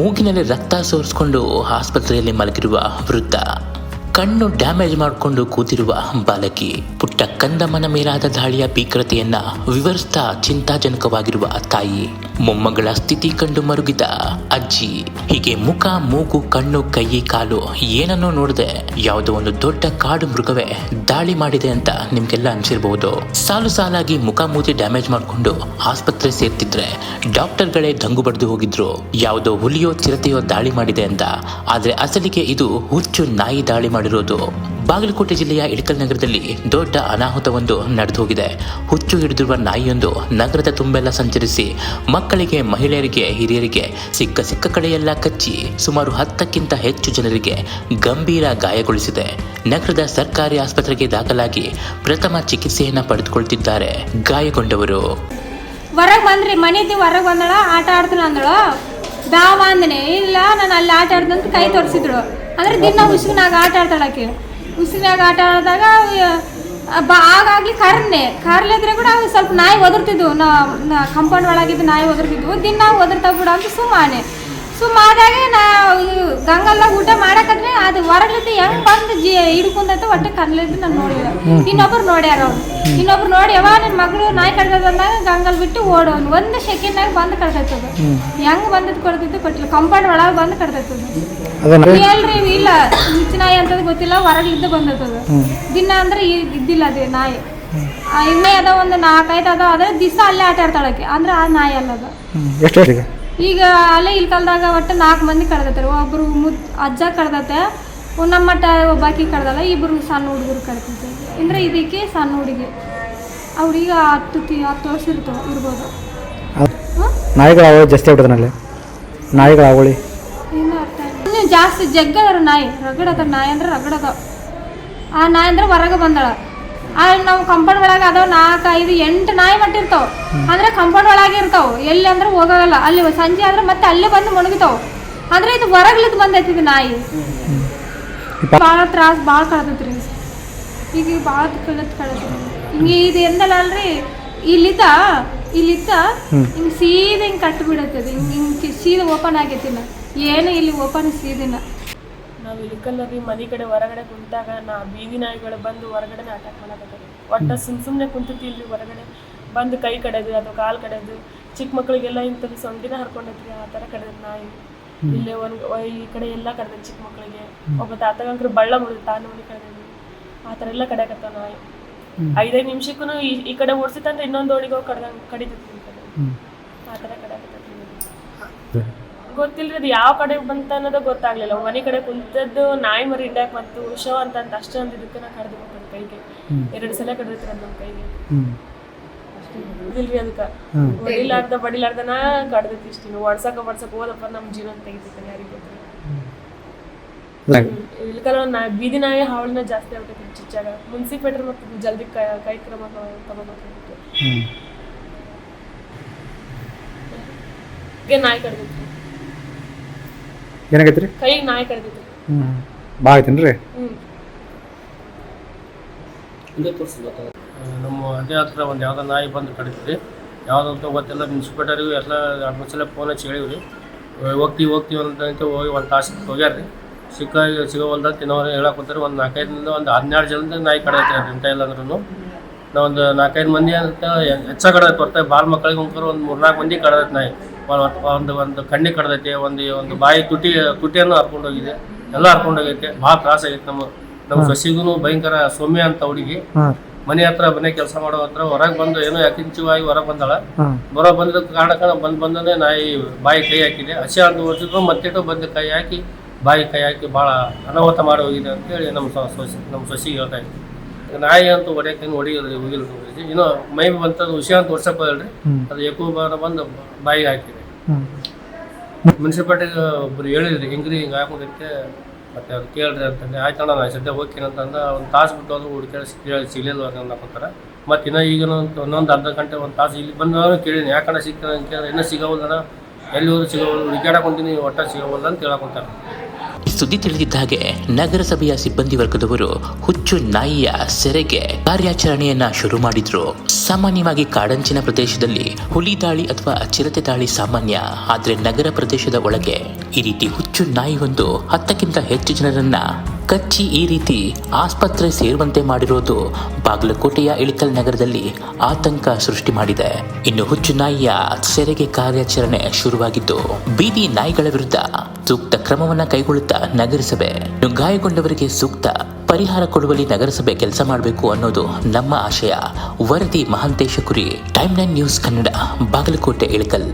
ಮೂಗಿನಲ್ಲಿ ರಕ್ತ ಸೋರಿಸಿಕೊಂಡು ಆಸ್ಪತ್ರೆಯಲ್ಲಿ ಮಲಗಿರುವ ವೃದ್ಧ. ಕಣ್ಣು ಡ್ಯಾಮೇಜ್ ಮಾಡಿಕೊಂಡು ಕೂತಿರುವ ಬಾಲಕಿ ಪುಟ್ಟ ಕಂದಮ್ಮನ ಮೇಲಾದ ದಾಳಿಯ ಭೀಕರತೆಯನ್ನ ವಿವರಿಸ್ತಾ ಚಿಂತಾಜನಕವಾಗಿರುವ ತಾಯಿ. ಮೊಮ್ಮಗಳ ಸ್ಥಿತಿ ಕಂಡು ಮರುಗಿದ ಅಜ್ಜಿ. ಹೀಗೆ ಮುಖ, ಮೂಗು, ಕಣ್ಣು, ಕೈ, ಕಾಲು ಏನನ್ನೋ ನೋಡದೆ ಯಾವುದೋ ಒಂದು ದೊಡ್ಡ ಕಾಡು ಮೃಗವೇ ದಾಳಿ ಮಾಡಿದೆ ಅಂತ ನಿಮ್ಗೆಲ್ಲ ಅನ್ಸಿರ್ಬಹುದು ಸಾಲು ಸಾಲಾಗಿ ಮುಖ, ಮೂತಿ ಡ್ಯಾಮೇಜ್ ಮಾಡಿಕೊಂಡು ಆಸ್ಪತ್ರೆ ಸೇರ್ತಿದ್ರೆ ಡಾಕ್ಟರ್ಗಳೇ ದಂಗು ಬಡ್ದು ಹೋಗಿದ್ರು. ಯಾವುದೋ ಹುಲಿಯೋ ಚಿರತೆಯೋ ದಾಳಿ ಮಾಡಿದೆ ಅಂತ. ಆದ್ರೆ ಅಸಲಿಗೆ ಇದು ಹುಚ್ಚು ನಾಯಿ ದಾಳಿ ಮಾಡಿರೋದು. ಬಾಗಲಕೋಟೆ ಜಿಲ್ಲೆಯ ಇಳಕಲ್ ನಗರದಲ್ಲಿ ದೊಡ್ಡ ಅನಾಹುತವೊಂದು ನಡೆದು ಹೋಗಿದೆ ಹುಚ್ಚು ಹಿಡಿದಿರುವ ನಾಯಿಯೊಂದು ನಗರದ ತುಂಬೆಲ್ಲ ಸಂಚರಿಸಿ ಮಕ್ಕಳಿಗೆ, ಮಹಿಳೆಯರಿಗೆ, ಹಿರಿಯರಿಗೆ, ಸಿಕ್ಕ ಸಿಕ್ಕ ಕಡೆಯೆಲ್ಲ ಕಚ್ಚಿ ಸುಮಾರು ಹತ್ತಕ್ಕಿಂತ ಹೆಚ್ಚು ಜನರಿಗೆ ಗಂಭೀರ ಗಾಯಗೊಳಿಸಿದೆ. ನಗರದ ಸರ್ಕಾರಿ ಆಸ್ಪತ್ರೆಗೆ ದಾಖಲಾಗಿ ಪ್ರಥಮ ಚಿಕಿತ್ಸೆಯನ್ನ ಪಡೆದುಕೊಳ್ತಿದ್ದಾರೆ ಗಾಯಗೊಂಡವರು. ಹೊರಗೆ ಬಂದ್ರಿ ಮನೆ ಹೊರಗೆ ಬಂದಳ, ಆಟ ಆಡ್ತೀನಿ ಅಂದಳು? ಬ್ಯಾವ ಅಂದನೆ, ಇಲ್ಲ, ನಾನು ಅಲ್ಲಿ ಆಟ ಆಡ್ದಂತ ಕೈ ತೋರಿಸಿದ್ರು. ಅಂದ್ರೆ ದಿನ ಉಸಿರಿನಾಗ ಆಟ ಆಡ್ತಾಳಕ್ಕೆ. ಉಸಿರಿನಾಗ ಆಟ ಆಡಿದಾಗ ಆಗಾಗ್ಲಿ ಕರ್ನೆ. ಕರ್ಲಿದ್ರೆ ಕೂಡ ಸ್ವಲ್ಪ ನಾಯಿ ಒದರ್ತಿದ್ವು. ನಾ ಕಂಪೌಂಡ್ ಒಳಗಿದ್ದು ನಾಯಿ ಒದರ್ತಿದ್ವು. ದಿನ ಒದರ್ತಾ ಬಿಡ ಅಂತ ಸುಮ್ಮಾನೆ. ಸುಮ್ಮಾದಾಗ ನಾ ಗಂಗಲ್ದಾಗ ಊಟ ಮಾಡಕಂದ್ರೆ ಅದು ಹೊರಗ್ಲಿದ್ದು ಹೆಂಗ್ ಬಂದು ಜಿ ಹಿಡ್ಕೊಂಡೈತೆ ಹೊಟ್ಟೆ ಕರ್ಲಿದ್ದು ನಾನು ನೋಡಿಲ್ಲ. ಇನ್ನೊಬ್ರು ನೋಡ್ಯಾರ ಅವ್ರು. ಇನ್ನೊಬ್ರು ನೋಡಿ ಯಾವ ನನ್ನ ಮಗಳು ನಾಯಿ ಕಡ್ದದ ಅಂದಾಗ ಗಂಗಲ್ ಬಿಟ್ಟು ಓಡೋನು ಒಂದು ಸೆಕೆಂಡ್ನಾಗ ಬಂದು ಕಡ್ದೈತದ ಹೆಂಗ್ ಬಂದದ್ದು ಕೊಡ್ತಿದ್ದು ಕೊಟ್ಟಿಲ್ಲ. ಕಂಪೌಂಡ್ ಒಳಗೆ ಬಂದು ಕಡ್ದೈತದ ಎಲ್ರಿ ಇಲ್ಲ. ಹುಚ್ಚ ನಾಯಿ ಅಂತದ್ ಗೊತ್ತಿಲ್ಲ ಹೊರಗ್ಲಿದ್ದು ಬಂದೈತದ. ದಿನ ಅಂದ್ರೆ ಇದ್ದಿಲ್ಲ ಅದೇ ನಾಯಿ. ಇನ್ನೇ ಅದ ಒಂದು ನಾಲ್ಕೈದು ಅದ ಅದ್ರ ದಿವಸ ಅಲ್ಲೇ ಆಟ ಆಡ್ತಾಳಕ್ಕೆ ಅಂದ್ರೆ ಆ ನಾಯಿ ಅಲ್ಲದ. ಎಷ್ಟು ಈಗ ಅಲ್ಲೇ ಇಲ್ಕಲ್ದಾಗ ಒಟ್ಟು ನಾಲ್ಕು ಮಂದಿ ಕಡ್ದತ್ತಾರೆ ಒಬ್ಬರು ಮುದ್ ಅಜ್ಜ ಕಡ್ದತೆ ನಮ್ಮ ಮಟ್ಟ ಒಬ್ಬಾಕಿ ಕಡ್ದಲ್ಲ ಇಬ್ಬರು ಸಣ್ಣ ಹುಡುಗರು ಕಡ್ದೈತೆ ಅಂದರೆ ಇದಕ್ಕೆ ಸಣ್ಣ ಹುಡುಗಿ. ಅವ್ರಿಗೆ ಹತ್ತು ತಿ ಹತ್ತು ವರ್ಷ ಇರ್ತವೆ ಇರ್ಬೋದು. ನಾಯಿಗಳು ಅವಳಿ ಜಾಸ್ತಿ ಆಗ್ಬಿಟ್ಟದನಲ್ಲಿ? ನಾಯಿಗಳ ಅವಳಿ ಇನ್ನು ಅರ್ಥ ಆಯ್ತು. ಇನ್ನು ಜಾಸ್ತಿ ಜಗ್ಗದಾರ ನಾಯಿ ರಗಡದ ನಾಯಿ ಅಂದ್ರೆ ರಗಡದ ಆ ನಾಯಿ ಅಂದ್ರೆ ಹೊರಗೆ ಬಂದಳ. ಆ ನಾವು ಕಂಪೌಂಡ್ ಒಳಗೆ ಅದಾವ ನಾಲ್ಕು ಐದು ಎಂಟು ನಾಯಿ ಮಟ್ಟಿರ್ತಾವ. ಅಂದ್ರೆ ಕಂಪೌಂಡ್ ಒಳಗೆ ಇರ್ತಾವ. ಎಲ್ಲಿ ಅಂದ್ರೆ ಹೋಗಲ್ಲ. ಅಲ್ಲಿ ಸಂಜೆ ಆದ್ರೆ ಮತ್ತೆ ಅಲ್ಲೇ ಬಂದು ಮುಣಗಿತಾವ. ಅಂದ್ರೆ ಇದು ಹೊರಗ್ಲಿದ್ ಬಂದೈತಿ ಇದು ನಾಯಿ. ಭಾಳ ತ್ರಾಸ ಭಾಳ ಕಳ್ದೈತ್ರಿ. ಈಗ ಭಾಳ ಕಳತ್ ಕಳತ್ರಿ ಹಿಂಗೆ ಇದು ಎಂದಲ್ಲ ಅಲ್ರಿ? ಇಲ್ಲಿದ್ದ ಇಲ್ಲಿದ್ದ ಹಿಂಗೆ ಸೀದಾ ಹಿಂಗೆ ಕಟ್ ಬಿಡತ್ತದ ಹಿಂಗೆ ಹಿಂಗೆ ಸೀದಾ ಓಪನ್ ಆಗೈತಿನ. ಏನು ಇಲ್ಲಿ ಓಪನ್ ಸೀದಿನ. ನಾವು ಇಳಿಕಲ್ಲರಿ ಮನೆ ಕಡೆ ಹೊರಗಡೆ ಕುಂತಾಗ ನಾ ಬೀದಿ ನಾಯಿಗಳು ಬಂದು ಹೊರಗಡೆ ಅಟ್ಯಾಕ್ ಮಾಡಕತ್ತವೆ ಒಟ್ಟ ಸುಮ್ ಸುಮ್ಮನೆ ಕುಂತಿರ್ತಿಲ್ರಿ ಹೊರಗಡೆ. ಬಂದು ಕೈ ಕಡೆದು ಅಥವಾ ಕಾಲು ಕಡೆದು ಚಿಕ್ಕ ಮಕ್ಕಳಿಗೆಲ್ಲ ಇಂಥದ್ದು ಸೊಂಡಿನ ಹರ್ಕೊಂಡೈತ್ರಿ ಆ ಥರ ಕಡೆದ ನಾಯಿ. ಇಲ್ಲೇ ಒಂದು ಈ ಕಡೆ ಎಲ್ಲ ಕಡೆದ ಚಿಕ್ಕ ಮಕ್ಕಳಿಗೆ ಒಬ್ಬ ತಾತಗಂಕ್ರು ಬಳ್ಳ ಮುಡಿದು ತಾನು ಮನೆ ಕಡೆದು ಆ ಥರ ಎಲ್ಲ ಕಡೆಕತ್ತಾವ ನಾಯಿ. ಐದೈದು ನಿಮಿಷಕ್ಕೂ ಈ ಈ ಕಡೆ ಓಡಿಸಿತ್ತಂದ್ರೆ ಇನ್ನೊಂದು ಓಡಿಗೆ ಹೋಗಿ ಕಡ್ದಂಗೆ ಕಡಿತೈತಿ ಕಡೆ. ಆ ಥರ ಕಡೆಕತ್ತೈತಿ ಗೊತ್ತಿಲ್ರಿ ಅದು ಯಾವ ಕಡೆ ಬಂತ ಅನ್ನೋದು ಗೊತ್ತಾಗ್ಲಿಲ್ಲ. ಮನೆ ಕಡೆ ಕುಂತದ್ದು ನಾಯಿ ಮರಿ ಹಿಂಡ್ಯಾಕ್ ಮತ್ತು ಶೋ ಅಂತ ಅಂತ ಅಷ್ಟೇ ಒಂದು ಇದಕ್ಕೆ ನಾ ಕಡ್ದು ನನ್ನ ಕೈಗೆ. ಎರಡು ಸಲ ಕಡ್ದೈತ್ರಿ ನನ್ನ ಕೈಗೆ. ಇದಿಲ್ರಿ ಅದಕ್ಕೆ ಬಡಿಲಾರ್ದ ಬಡಿಲಾರ್ದನ ಕಡ್ದೈತಿ ಇಷ್ಟು ಒಡ್ಸಕ ಬಡ್ಸಕ್ ಹೋದಪ್ಪ ನಮ್ಮ ಜೀವನ ತೆಗಿತೈತೆ ಯಾರಿಗೆ ಗೊತ್ತಿಲ್ಲ. ಇಲ್ಕಲ್ಲ ನಾ ಬೀದಿ ನಾಯಿ ಹಾವಳಿನ ಜಾಸ್ತಿ ಆಗ್ಬಿಟ್ಟೈತಿ ಚಿಚ್ಚಾಗ. ಮುನ್ಸಿಪೇಟರ್ ಮತ್ತು ಜಲ್ದಿ ಕೈ ಕೈ ಕ್ರಮ ತಗೋಬೇಕಾಗಿತ್ತು ನಾಯಿ ಕಡ್ದೈತಿ ಏನಾಗೈತೆ ರೀ ಕೈಗೆ ನಾಯಿ ಕಡ್ದೈತಿ ಹ್ಞೂ ಭಾಳ ಐತೇನು ರೀ ಹ್ಮ್. ನಮ್ಮ ಅದೇ ಹತ್ರ ಒಂದು ಯಾವುದೋ ನಾಯಿ ಬಂದು ಕಡಿದ್ರಿ ಯಾವುದಂತ ಗೊತ್ತಿಲ್ಲ ಮುನ್ಸಿಪಾಲ್ಟಿಗೂ ಎಲ್ಲ ಎರಡು ಸಲ ಫೋನ್ ಹಚ್ಚಿ ಹೇಳಿವ್ರಿ. ಹೋಗ್ತೀವಿ ಹೋಗ್ತೀವಿ ಅಂತ ಹೋಗಿ ಒಂದು ತಾಸು ಹೋಗ್ಯಾರ ರೀ ಸಿಕ್ಕ ಸಿಗೋವಲ್ದ ತಿನ್ನೋರು ಹೇಳಕ್ ಕೂತಾರೆ ಒಂದು ನಾಲ್ಕೈದರಿಂದ ಒಂದು ಹನ್ನೆರಡು ಜನದ ನಾಯಿ ಕಡೈತೆ ಅಂತ ಇಲ್ಲ ಅಂದ್ರೂ ನಾವು ಒಂದು ನಾಲ್ಕೈದು ಮಂದಿ ಅಂತ ಹೆಚ್ಚ ಕಡದೈತೆ ಹೊರ್ತಾಗಿ ಬಾಲ್ ಮಕ್ಕಳಿಗೆ ಹೋಗ್ತಾರೆ ಒಂದು ಮೂರ್ನಾಲ್ಕು ಮಂದಿ ಕಡದೈತೆ ನಾಯಿ. ಒಂದ್- ಒಂದು ಕಣ್ಣಿ ಕಡ್ದೈತೆ ಒಂದು ಒಂದು ಬಾಯಿ ತುಟಿ ತುಟಿಯನ್ನು ಹರ್ಕೊಂಡೋಗಿದೆ ಎಲ್ಲ ಹರ್ಕೊಂಡೋಗೈತೆ ಭಾಳ ತ್ರಾಸ ಆಗೈತೆ ನಮ್ಮ ನಮ್ಮ ಸಸಿಗೂ ಭಯಂಕರ ಸೌಮ್ಯ ಅಂತ ಹುಡುಗಿ. ಮನೆ ಹತ್ರ ಮನೆ ಕೆಲಸ ಮಾಡೋ ಹತ್ರ ಹೊರಗೆ ಬಂದು ಏನೋ ಯಥಿಂಚವಾಗಿ ಹೊರಗೆ ಬಂದಾಳ. ಹಾಂ. ಬರೋ ಕಾರಣ ಕಾರಣಕ್ಕ ಬಂದು ಬಂದನೆ ನಾಯಿ ಬಾಯಿ ಕೈ ಹಾಕಿದೆ. ಹಸಿ ಅಂತ ಓಡಿಸಿದ್ರು ಮತ್ತಿಟ್ಟು ಬಂದು ಕೈ ಹಾಕಿ ಬಾಯಿ ಕೈ ಹಾಕಿ ಭಾಳ ಅನಾಹುತ ಮಾಡಿ ಹೋಗಿದೆ ಅಂತೇಳಿ ನಮ್ಮ ಸ- ಸೊಸಿ ನಮ್ಮ ಸೊಸಿಗೆ ಹೇಳ್ತಾ ನಾಯಿ ಅಂತೂ ಹೊಡೆಯಕ್ಕೆ ಏನು ಹೊಡಿಯೋದ್ರಿ ಹೋಗಿಲ್ಲ ಇನ್ನೂ ಮೈ ಬಂತದ್ದು ವಿಷಯ ಅಂತ ಹೊರ್ಸಕ್ ಹೋಗಲ್ರಿ ಅದು ಏಕೋ ಬಾರ ಬಂದು ಬಾಯಿಗೆ ಹಾಕಿದೆ. ಹ್ಞೂ ಮುನ್ಸಿಪಾಲ್ಟಿಗೆ ಒಬ್ರು ಹೇಳಿದ್ರಿ ಹಿಂಗ್ರಿ ಹಿಂಗೆ ಹಾಕೊಂಡಿದ್ದೆ ಮತ್ತೆ ಅದು ಕೇಳ್ರಿ ಅಂತಂದೆ ಅಣ್ಣ, ನಾನು ಸದ್ಯ ಹೋಗ್ತೀನಿ ಅಂತಂದ ಒಂದು ತಾಸು ಬಿಟ್ಟು ಹೋದ್ರು ಹುಡುಕಿ ಕೇಳಿ ಸಿಗಲಿಲ್ಲ ಅಂತ ಮತ್ತು ಇನ್ನೂ ಈಗ ಒಂದೊಂದು ಅರ್ಧ ಗಂಟೆ, ಒಂದು ತಾಸು ಇಲ್ಲಿ ಬಂದವನು ಕೇಳಿನಿ, ಯಾಕಣ್ಣ ಅಂತ ಕೇಳಿದ್ರೆ, ಇನ್ನೂ ಸಿಗೋವಲ್ಲಣ್ಣ ಎಲ್ಲಿ ಹೋದ್ರು ಸಿಗೋವಲ್ಲ ಹುಡುಕಾಡ್ಕೊಂತೀನಿ ಒಟ್ಟ ಸಿಗೋವಲ್ಲ ಅಂತ ಹೇಳಕೊಂತಾರೆ ಸುದ್ದಿ ತಿಳಿದಿದ್ದ ಹಾಗೆ, ನಗರಸಭೆಯ ಸಿಬ್ಬಂದಿ ವರ್ಗದವರು ಹುಚ್ಚು ನಾಯಿಯ ಸೆರೆಗೆ ಕಾರ್ಯಾಚರಣೆಯನ್ನ ಶುರು ಮಾಡಿದ್ರು. ಸಾಮಾನ್ಯವಾಗಿ ಕಾಡಂಚಿನ ಪ್ರದೇಶದಲ್ಲಿ ಹುಲಿ ದಾಳಿ ಅಥವಾ ಚಿರತೆ ದಾಳಿ ಸಾಮಾನ್ಯ. ಆದರೆ ನಗರ ಪ್ರದೇಶದ ಒಳಗೆ ಈ ರೀತಿ ಹುಚ್ಚು ನಾಯಿಯೊಂದು ಹತ್ತಕ್ಕಿಂತ ಹೆಚ್ಚು ಜನರನ್ನ ಕಚ್ಚಿ ಈ ರೀತಿ ಆಸ್ಪತ್ರೆ ಸೇರುವಂತೆ ಮಾಡಿರೋದು ಬಾಗಲಕೋಟೆಯ ಇಳಿಕಲ್ ನಗರದಲ್ಲಿ ಆತಂಕ ಸೃಷ್ಟಿ ಮಾಡಿದೆ. ಇನ್ನು ಹುಚ್ಚು ನಾಯಿಯ ಸೆರೆಗೆ ಕಾರ್ಯಾಚರಣೆ ಶುರುವಾಗಿದ್ದು, ಬೀದಿ ನಾಯಿಗಳ ವಿರುದ್ಧ ಸೂಕ್ತ ಕ್ರಮವನ್ನು ಕೈಗೊಳ್ಳುತ್ತಾ ನಗರಸಭೆ ಗಾಯಗೊಂಡವರಿಗೆ ಸೂಕ್ತ ಪರಿಹಾರ ಕೊಡುವಲ್ಲಿ ನಗರಸಭೆ ಕೆಲಸ ಮಾಡಬೇಕು ಅನ್ನೋದು ನಮ್ಮ ಆಶಯ. ವರದಿ Mahantesha Kuri time nine news Kannada, Bagalkote, Ilkal.